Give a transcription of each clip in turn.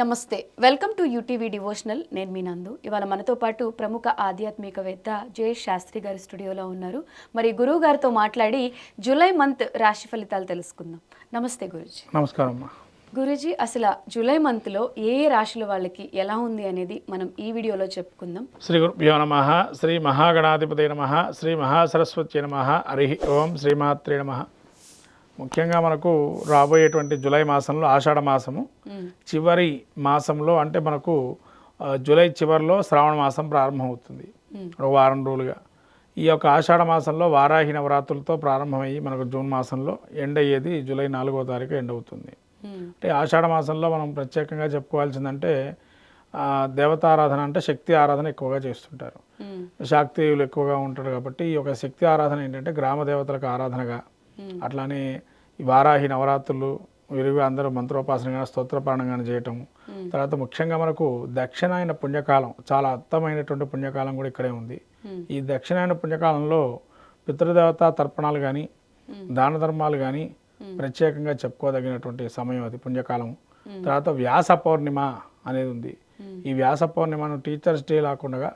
నమస్తే. Welcome to UTV devotional. నేను మీ నందు. ఇవాళ మనతో పాటు ప్రముఖ ఆధ్యాత్మికవేత్త జయేష్ శాస్త్రి గారి స్టూడియోలో ఉన్నారు. మరి గురువు గారితో మాట్లాడి జూలై మంత్ రాశి ఫలితాలు తెలుసుకుందాం. నమస్తే గురుజీ. నమస్కారం అమ్మా. గురుజీ అసలు జూలై మంత్లో ఏ ఏ రాశుల వాళ్ళకి ఎలా ఉంది అనేది మనం ఈ వీడియోలో చెప్పుకుందాం. శ్రీ గురుభ్యో నమ శ్రీ మహాగణాధిపతి నమ శ్రీ మహాసరస్వతి నమ హరి ఓం శ్రీమాత్రే నమ. ముఖ్యంగా మనకు రాబోయేటువంటి జూలై మాసంలో ఆషాఢ మాసము. చివరి మాసంలో అంటే మనకు జూలై చివరిలో శ్రావణ మాసం ప్రారంభమవుతుంది. ఒక వారం రోజులుగా. ఈ యొక్క ఆషాఢ మాసంలో వారాహి నవరాత్రులతో ప్రారంభమయ్యి మనకు జూన్ మాసంలో ఎండ్ అయ్యేది జూలై నాలుగో తారీఖు ఎండ్ అవుతుంది. అంటే ఆషాఢ మాసంలో మనం ప్రత్యేకంగా చెప్పుకోవాల్సిందంటే దేవతారాధన అంటే శక్తి ఆరాధన ఎక్కువగా చేస్తుంటారు. శాక్తేయులు ఎక్కువగా ఉంటారు కాబట్టి ఈ యొక్క శక్తి ఆరాధన ఏంటంటే గ్రామ దేవతలకు ఆరాధనగా అట్లానే ఈ వారాహి నవరాత్రులు విరిగి అందరూ మంత్రోపాసనగా స్తోత్రపారణంగా చేయటం తర్వాత ముఖ్యంగా మనకు దక్షిణాయన పుణ్యకాలం చాలా అర్థమైనటువంటి పుణ్యకాలం కూడా ఇక్కడే ఉంది. ఈ దక్షిణాయన పుణ్యకాలంలో పితృదేవత తర్పణాలు కానీ దాన ధర్మాలు కానీ ప్రత్యేకంగా చెప్పుకోదగినటువంటి సమయం అది పుణ్యకాలం తర్వాత వ్యాస పౌర్ణిమ అనేది ఉంది. ఈ వ్యాస పౌర్ణిమను టీచర్స్ డే లాకుండా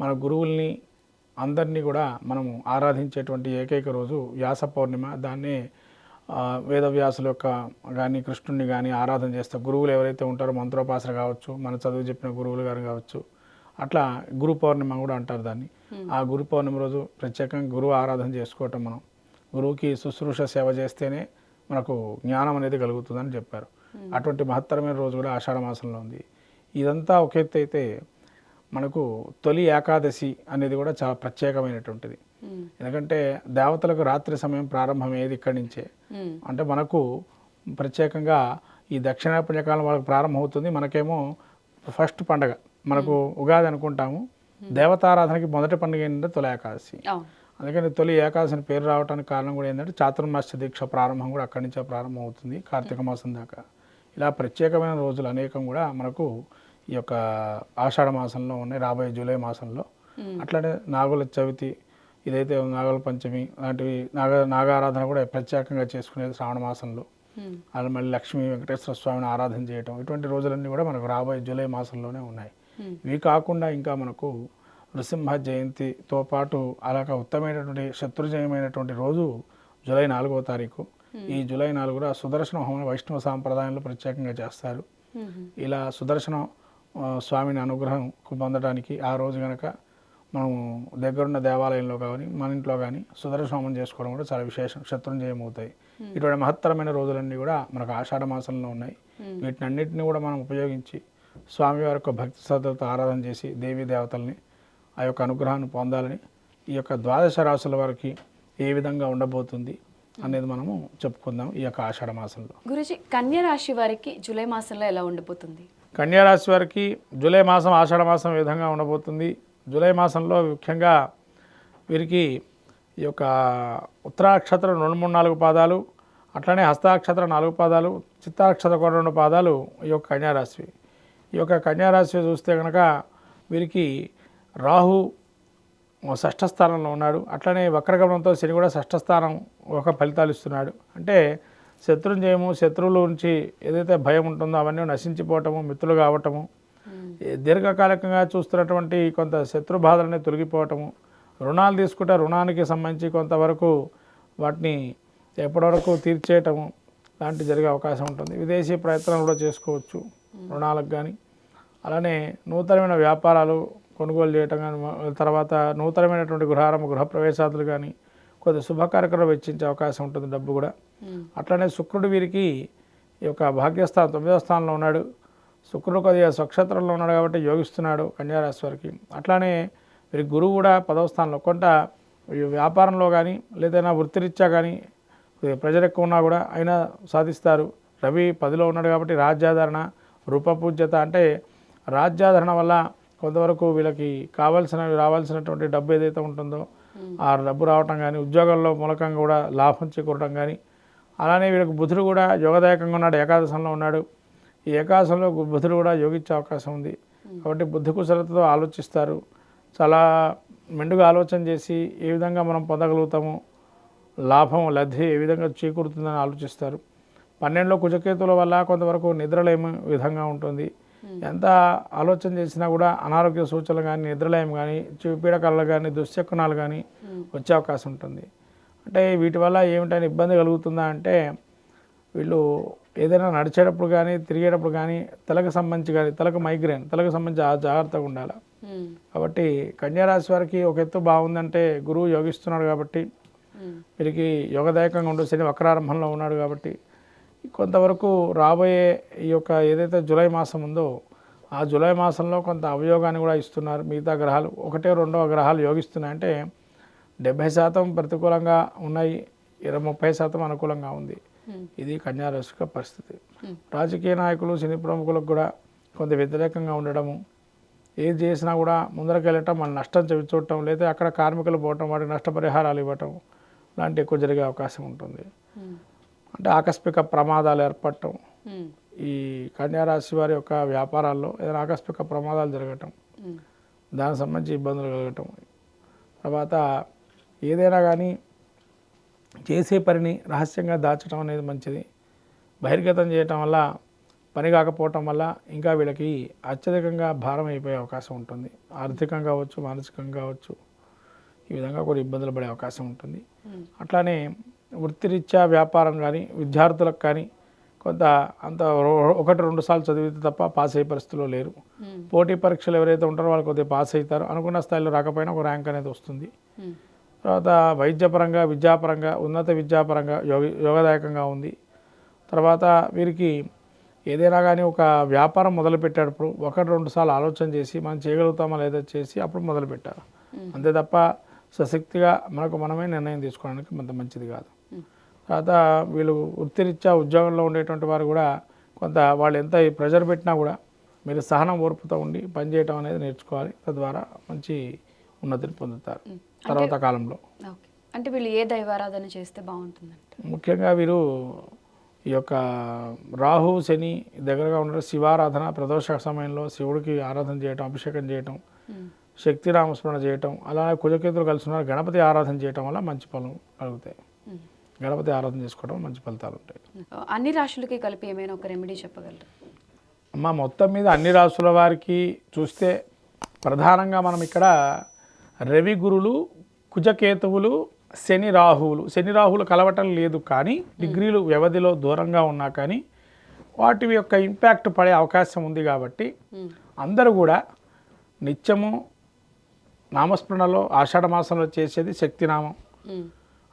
మన గురువుల్ని అందరినీ కూడా మనము ఆరాధించేటువంటి ఏకైక రోజు వ్యాస పౌర్ణిమ. దాన్నే వేదవ్యాసుల యొక్క కానీ కృష్ణుడిని కానీ ఆరాధన చేస్తారు గురువులు ఎవరైతే ఉంటారో మంత్రోపాసన కావచ్చు మన చదువు చెప్పిన గురువులు గారు కావచ్చు అట్లా గురు పౌర్ణిమ కూడా అంటారు దాన్ని. ఆ గురు పౌర్ణిమ రోజు ప్రత్యేకంగా గురువు ఆరాధన చేసుకోవటం మనం. గురువుకి శుశ్రూష సేవ చేస్తేనే మనకు జ్ఞానం అనేది కలుగుతుందని చెప్పారు. అటువంటి మహత్తరమైన రోజు కూడా ఆషాఢ మాసంలో ఉంది. ఇదంతా ఒక ఎత్తు అయితే మనకు తొలి ఏకాదశి అనేది కూడా చాలా ప్రత్యేకమైనటువంటిది. ఎందుకంటే దేవతలకు రాత్రి సమయం ప్రారంభమయ్యేది ఇక్కడి నుంచే. అంటే మనకు ప్రత్యేకంగా ఈ దక్షిణ పుణ్యకాలం వాళ్ళకి ప్రారంభమవుతుంది. మనకేమో ఫస్ట్ పండగ. మనకు ఉగాది అనుకుంటాము. దేవతారాధనకి మొదటి పండుగ ఏంటంటే తొలి ఏకాదశి. అందుకని తొలి ఏకాదశి అని పేరు రావడానికి కారణం కూడా ఏంటంటే చాతుర్మాస్య దీక్ష ప్రారంభం కూడా అక్కడి నుంచే ప్రారంభం అవుతుంది కార్తీక మాసం దాకా. ఇలా ప్రత్యేకమైన రోజులు అనేకం కూడా మనకు ఈ యొక్క ఆషాఢ మాసంలో ఉన్నాయి. రాబోయే జూలై మాసంలో. అట్లనే నాగుల చవితి ఇదైతే నాగుల పంచమి లాంటివి నాగ నాగారాధన కూడా ప్రత్యేకంగా చేసుకునేది శ్రావణ మాసంలో. అలా మళ్ళీ లక్ష్మీ వెంకటేశ్వర స్వామిని ఆరాధన చేయటం. ఇటువంటి రోజులన్నీ కూడా మనకు రాబోయే జూలై మాసంలోనే ఉన్నాయి. ఇవి కాకుండా ఇంకా మనకు నృసింహ జయంతితో పాటు అలాగ ఉత్తమైనటువంటి శత్రుజయమైనటువంటి రోజు జూలై నాలుగో తారీఖు. ఈ జూలై నాలుగు కూడా సుదర్శన హోమం వైష్ణవ సాంప్రదాయంలో ప్రత్యేకంగా చేస్తారు. ఇలా సుదర్శన స్వామిని అనుగ్రహం పొందడానికి ఆ రోజు కనుక మనం దగ్గరున్న దేవాలయంలో కానీ మన ఇంట్లో కానీ సుదర్శన చేసుకోవడం కూడా చాలా విశేషం శత్రుంజయం అవుతాయి ఇటువంటి మహత్తరమైన రోజులన్నీ కూడా మనకు ఆషాఢ మాసంలో ఉన్నాయి. వీటిని అన్నిటిని కూడా మనం ఉపయోగించి స్వామివారి యొక్క భక్తి శ్రద్ధలతో ఆరాధన చేసి దేవీ దేవతల్ని ఆ యొక్క అనుగ్రహాన్ని పొందాలని ఈ యొక్క ద్వాదశ రాశుల వారికి ఏ విధంగా ఉండబోతుంది అనేది మనము చెప్పుకుందాం ఈ యొక్క ఆషాఢ మాసంలో. గురుజీ కన్య రాశి వారికి జూలై మాసంలో ఎలా ఉండబోతుంది? కన్యా రాశి వారికి జూలై మాసం ఆషాఢ మాసం ఏ విధంగా ఉండబోతుంది? జూలై మాసంలో ముఖ్యంగా వీరికి ఈ యొక్క ఉత్తరాక్షత్రం రెండు మూడు నాలుగు పాదాలు అట్లనే హస్తాక్షత్ర నాలుగు పాదాలు చిత్తాక్షత్ర కూడా రెండు పాదాలు ఈ యొక్క కన్యారాశి. ఈ యొక్క కన్యారాశివి చూస్తే కనుక వీరికి రాహు షష్ఠ స్థానంలో ఉన్నాడు. అట్లనే వక్రగమనంతో శని కూడా షష్ఠ స్థానం ఒక ఫలితాలు ఇస్తున్నాడు. అంటే శత్రుంజయము శత్రువుల నుంచి ఏదైతే భయం ఉంటుందో అవన్నీ నశించిపోవటము మిత్రులు కావటము దీర్ఘకాలికంగా చూస్తున్నటువంటి కొంత శత్రు బాధలన్నీ తొలగిపోవటము రుణాలు తీసుకుంటే రుణానికి సంబంధించి కొంతవరకు వాటిని ఎప్పటివరకు తీర్చేయటము లాంటి జరిగే అవకాశం ఉంటుంది. విదేశీ ప్రయత్నాలు కూడా చేసుకోవచ్చు రుణాలకు కానీ అలానే నూతనమైన వ్యాపారాలు కొనుగోలు చేయటం కానీ తర్వాత నూతనమైనటువంటి గృహారంభ గృహప్రవేశాదులు కానీ కొద్ది శుభ కార్యక్రమాలు వెచ్చించే అవకాశం ఉంటుంది డబ్బు కూడా. అట్లనే శుక్రుడు వీరికి ఈ యొక్క భాగ్యస్థానం తొమ్మిదవ స్థానంలో ఉన్నాడు. శుక్రుడు కొద్దిగా స్వక్షేత్రంలో ఉన్నాడు కాబట్టి యోగిస్తున్నాడు కన్యారాశి వారికి. అట్లానే వీరికి గురువు కూడా పదవ స్థానంలో. కొంత ఈ వ్యాపారంలో కానీ లేదైనా వృత్తిరీత్యా కానీ ప్రెజర్ ఎక్కువ ఉన్నా కూడా అయినా సాధిస్తారు. రవి పదిలో ఉన్నాడు కాబట్టి రాజ్యాదరణ రూపపూజ్యత అంటే రాజ్యాదరణ వల్ల కొంతవరకు వీళ్ళకి కావాల్సిన రావాల్సినటువంటి డబ్బు ఏదైతే ఉంటుందో ఆ డబ్బు రావటం కానీ ఉద్యోగాల్లో మూలకంగా కూడా లాభం చేకూరటం కానీ అలానే వీళ్ళకి బుధుడు కూడా యోగదాయకంగా ఉన్నాడు ఏకాదశంలో ఉన్నాడు. ఈ ఏకాదశంలో గు- బుధుడు కూడా యోగించే అవకాశం ఉంది. కాబట్టి బుద్ధి కుశలతతో ఆలోచిస్తారు. చాలా మెండుగా ఆలోచన చేసి ఏ విధంగా మనం పొందగలుగుతాము లాభం లబ్ధి ఏ విధంగా చేకూరుతుందని ఆలోచిస్తారు. పన్నెండులో కుజకేతుల వల్ల కొంతవరకు నిద్రలేమి విధంగా ఉంటుంది. ఎంత ఆలోచన చేసినా కూడా అనారోగ్య సూచనలు కానీ నిద్రలేమి కానీ పీడకలలు కానీ దుశ్శకునాలు కానీ వచ్చే అవకాశం ఉంటుంది. అంటే వీటి వల్ల ఏమిటని ఇబ్బంది కలుగుతుందా అంటే వీళ్ళు ఏదైనా నడిచేటప్పుడు కానీ తిరిగేటప్పుడు కానీ తలకు సంబంధించి కానీ తలకు మైగ్రేన్ తలకు సంబంధించి ఆ జాగ్రత్తగా ఉండాలి. కాబట్టి కన్యారాశి వారికి ఒక ఎత్తు బాగుందంటే గురువు యోగిస్తున్నాడు కాబట్టి వీరికి యోగదాయకంగా ఉండు. శని వక్రారంభంలో ఉన్నాడు కాబట్టి కొంతవరకు రాబోయే ఈ యొక్క ఏదైతే జూలై మాసం ఉందో ఆ జూలై మాసంలో కొంత అవయోగాన్ని కూడా ఇస్తున్నారు. మిగతా గ్రహాలు ఒకటే రెండవ గ్రహాలు యోగిస్తున్నాయంటే డెబ్భై శాతం ప్రతికూలంగా ఉన్నాయి. ఇరవై ముప్పై శాతం అనుకూలంగా ఉంది. ఇది కన్యారాశి యొక్క పరిస్థితి. రాజకీయ నాయకులు సినీ ప్రముఖులకు కూడా కొంత వ్యతిరేకంగా ఉండడము. ఏది చేసినా కూడా ముందరకు వెళ్ళటం మన నష్టం చూడటం లేదా అక్కడ కార్మికులు పోవటం వాటికి నష్టపరిహారాలు ఇవ్వటం లాంటి ఎక్కువ జరిగే అవకాశం ఉంటుంది. అంటే ఆకస్మిక ప్రమాదాలు ఏర్పడటం. ఈ కన్యారాశి వారి యొక్క వ్యాపారాల్లో ఏదైనా ఆకస్మిక ప్రమాదాలు జరగటం. దానికి సంబంధించి ఇబ్బందులు కలగటం. తర్వాత ఏదైనా కానీ చేసే పనిని రహస్యంగా దాచడం అనేది మంచిది. బహిర్గతం చేయటం వల్ల పని కాకపోవటం వల్ల ఇంకా వీళ్ళకి అత్యధికంగా భారం అయిపోయే అవకాశం ఉంటుంది. ఆర్థికంగా కావచ్చు మానసికంగా కావచ్చు ఈ విధంగా కొన్ని ఇబ్బందులు పడే అవకాశం ఉంటుంది. అట్లానే వృత్తిరీత్యా వ్యాపారం కానీ విద్యార్థులకు కానీ కొంత అంత ఒకటి రెండు సార్లు చదివితే తప్ప పాస్ అయ్యే పరిస్థితిలో లేరు. పోటీ పరీక్షలు ఎవరైతే ఉంటారో వాళ్ళు కొద్దిగా పాస్ అవుతారు. అనుకున్న స్థాయిలో రాకపోయినా ఒక ర్యాంక్ అనేది వస్తుంది. తర్వాత వైద్యపరంగా విద్యాపరంగా ఉన్నత విద్యాపరంగా యోగ యోగదాయకంగా ఉంది తర్వాత వీరికి ఏదైనా కానీ ఒక వ్యాపారం మొదలు పెట్టేటప్పుడు ఒకటి రెండు సార్లు ఆలోచన చేసి మనం చేయగలుగుతామా లేదా చేసి అప్పుడు మొదలు పెట్టారు ఉమ్. అంతే తప్ప సశక్తిగా మనకు మనమే నిర్ణయం తీసుకోవడానికి అంత మంచిది కాదు. తర్వాత వీళ్ళు వృత్తిరీత్యా ఉద్యోగంలో ఉండేటువంటి వారు కూడా కొంత వాళ్ళు ఎంత ప్రెషర్ పెట్టినా కూడా మీరు సహనం ఓర్పుతో ఉండి పనిచేయటం అనేది నేర్చుకోవాలి తద్వారా మంచి ఉన్నతిని పొందుతారు. తర్వాత కాలంలో. అంటే వీళ్ళు ఏ దైవారాధన చేస్తే బాగుంటుందంట? ముఖ్యంగా వీరు ఈ యొక్క రాహు శని దగ్గరగా ఉండడం శివారాధన ప్రదోష సమయంలో శివుడికి ఆరాధన చేయటం అభిషేకం చేయటం శక్తి నామస్మరణ చేయటం అలానే కుజకేతులు కలిసి ఉన్నారు గణపతి ఆరాధన చేయటం వల్ల మంచి ఫలం కలుగుతాయి. గణపతి ఆరాధన చేసుకోవడం మంచి ఫలితాలు ఉంటాయి. అన్ని రాశులకి కలిపి ఏమైనా ఒక రెమెడీ చెప్పగలరు? అమ్మ మొత్తం మీద అన్ని రాసుల వారికి చూస్తే ప్రధానంగా మనం ఇక్కడ రవి గురులు కుజకేతువులు శని రాహువులు. శని రాహువులు కలవటం లేదు కానీ డిగ్రీలు వ్యవధిలో దూరంగా ఉన్నా కానీ వాటి యొక్క ఇంపాక్ట్ పడే అవకాశం ఉంది కాబట్టి అందరూ కూడా నిత్యము నామస్మరణలో ఆషాఢ మాసంలో చేసేది శక్తినామం.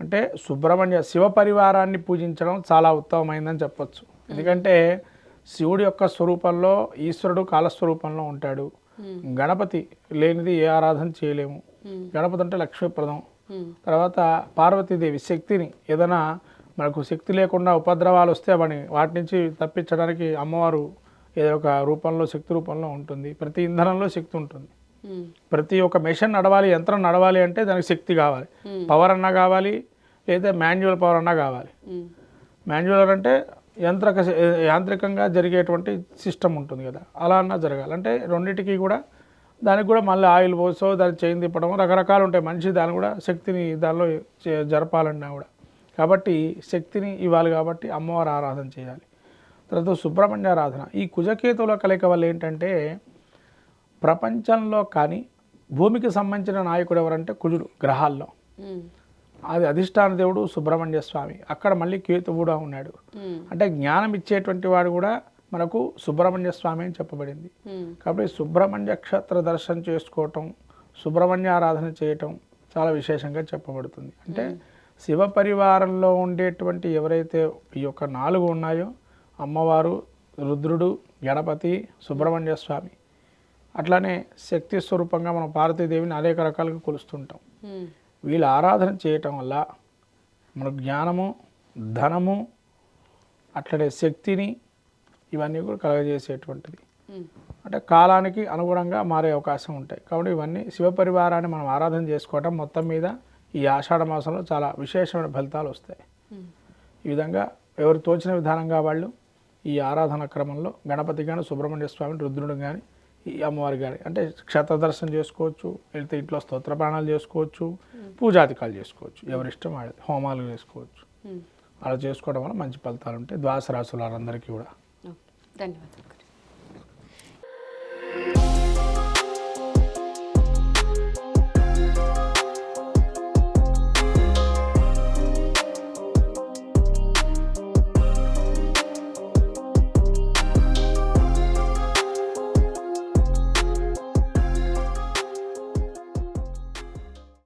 అంటే సుబ్రహ్మణ్య శివ పరివారాన్ని పూజించడం చాలా ఉత్తమమైందని చెప్పొచ్చు. ఎందుకంటే శివుడి యొక్క స్వరూపంలో ఈశ్వరుడు కాలస్వరూపంలో ఉంటాడు. గణపతి లేనిది ఏ ఆరాధన చేయలేము. అంటే లక్ష్మీప్రదం. తర్వాత పార్వతీదేవి శక్తిని ఏదైనా మనకు శక్తి లేకుండా ఉపద్రవాలు వస్తే వాని వాటి నుంచి తప్పించడానికి అమ్మవారు ఏదో ఒక రూపంలో శక్తి రూపంలో ఉంటుంది. ప్రతి ఇంధనంలో శక్తి ఉంటుంది. ప్రతి ఒక్క మెషిన్ నడవాలి యంత్రం నడవాలి అంటే దానికి శక్తి కావాలి. పవర్ అన్నా కావాలి లేదా మాన్యువల్ పవర్ అన్నా కావాలి. మాన్యువల్ అంటే యంత్రక యాంత్రికంగా జరిగేటువంటి సిస్టమ్ ఉంటుంది కదా. అలా అన్నా జరగాలి. అంటే రెండింటికి కూడా దానికి కూడా మళ్ళీ ఆయిల్ పోసో దాన్ని చేయి తిప్పడం రకరకాలు ఉంటాయి. మనిషి దాన్ని కూడా శక్తిని దానిలో జరపాలన్నా కూడా. కాబట్టి శక్తిని ఇవ్వాలి కాబట్టి అమ్మవారి ఆరాధన చేయాలి. తర్వాత సుబ్రహ్మణ్య ఆరాధన. ఈ కుజకేతువుల కలయిక వల్ల ఏంటంటే ప్రపంచంలో కానీ భూమికి సంబంధించిన నాయకుడు ఎవరంటే కుజుడు గ్రహాల్లో. అది అధిష్టాన దేవుడు సుబ్రహ్మణ్య స్వామి. అక్కడ మళ్ళీ కేతు కూడా ఉన్నాడు. అంటే జ్ఞానం ఇచ్చేటువంటి వాడు కూడా మనకు సుబ్రహ్మణ్య స్వామి అని చెప్పబడింది. కాబట్టి సుబ్రహ్మణ్య క్షేత్ర దర్శనం చేసుకోవటం సుబ్రహ్మణ్య ఆరాధన చేయటం చాలా విశేషంగా చెప్పబడుతుంది. అంటే శివ పరివారంలో ఉండేటువంటి ఎవరైతే ఈ యొక్క నాలుగు ఉన్నాయో అమ్మవారు రుద్రుడు గణపతి సుబ్రహ్మణ్య స్వామి అట్లానే శక్తి స్వరూపంగా మనం పార్వతీదేవిని అనేక రకాలుగా కొలుస్తుంటాం. వీళ్ళ ఆరాధన చేయటం వల్ల మన జ్ఞానము ధనము అట్లనే శక్తిని ఇవన్నీ కూడా కలగజేసేటువంటిది. అంటే కాలానికి అనుగుణంగా మారే అవకాశం ఉంటాయి. కాబట్టి ఇవన్నీ శివపరివారాన్ని మనం ఆరాధన చేసుకోవటం మొత్తం మీద ఈ ఆషాఢ మాసంలో చాలా విశేషమైన ఫలితాలు వస్తాయి. ఈ విధంగా ఎవరు తోచిన విధానంగా వాళ్ళు ఈ ఆరాధన క్రమంలో గణపతి కానీ సుబ్రహ్మణ్య స్వామిని రుద్రుడు కానీ ఈ అమ్మవారి కానీ అంటే క్షేత్ర దర్శనం చేసుకోవచ్చు వెళ్తే ఇంట్లో స్తోత్ర ప్రాణాలు చేసుకోవచ్చు పూజాధికాలు చేసుకోవచ్చు ఎవరిష్టం వాళ్ళది హోమాలు చేసుకోవచ్చు. అలా చేసుకోవడం వల్ల మంచి ఫలితాలు ఉంటాయి. ద్వాస రాశుల వారందరికీ కూడా. ధన్యవాదాలు